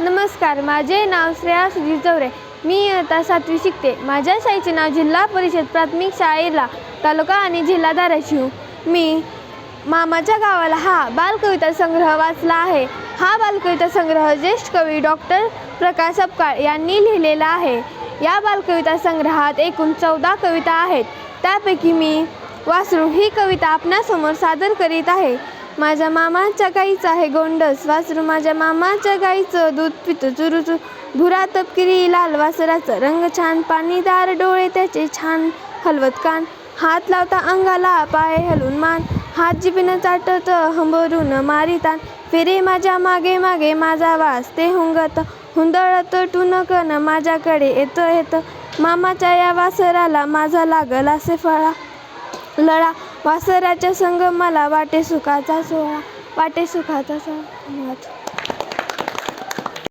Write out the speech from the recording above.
नमस्कार माझे नाव श्रेया सुधीर चौरे मी आता सातवी शिकते. माझ्या शाळेचे नाव जिल्हा परिषद प्राथमिक शाळेला तालुका आणि जिल्हा धाराशिव मी मामाच्या गावाला हा बालकविता संग्रह वाचला आहे. हा बालकविता संग्रह ज्येष्ठ कवी डॉक्टर प्रकाश अपकाळ यांनी लिहिलेला आहे. या बालकविता संग्रहात एकूण चौदा कविता आहेत. त्यापैकी मी वासरू ही कविता आपणासमोर सादर करीत आहे. माझ्या मामाच्या गाईचं आहे गोंडस वासरू माझ्या मामाच्या गाईचं दूध पितो चुरू चुरू भुरा तपकिरी लाल वासराचं रंग छान पाणीदार डोळे त्याचे छान हलवत कान. हात लावता अंगाला पाय हलून मान. हात जिबीनं चाटत हंबरून मारितान फिरे माझ्या मागे मागे माझा वास ते हुंगत. हुंदळत टुनकन माझ्याकडे येतं येतं. मामाच्या या वासराला माझा लागल असे फळा लळा. वासराच्या संगमाला वाटे सुखाचा सोहळा वाटे सुखाचा सोहळा धन्यवाद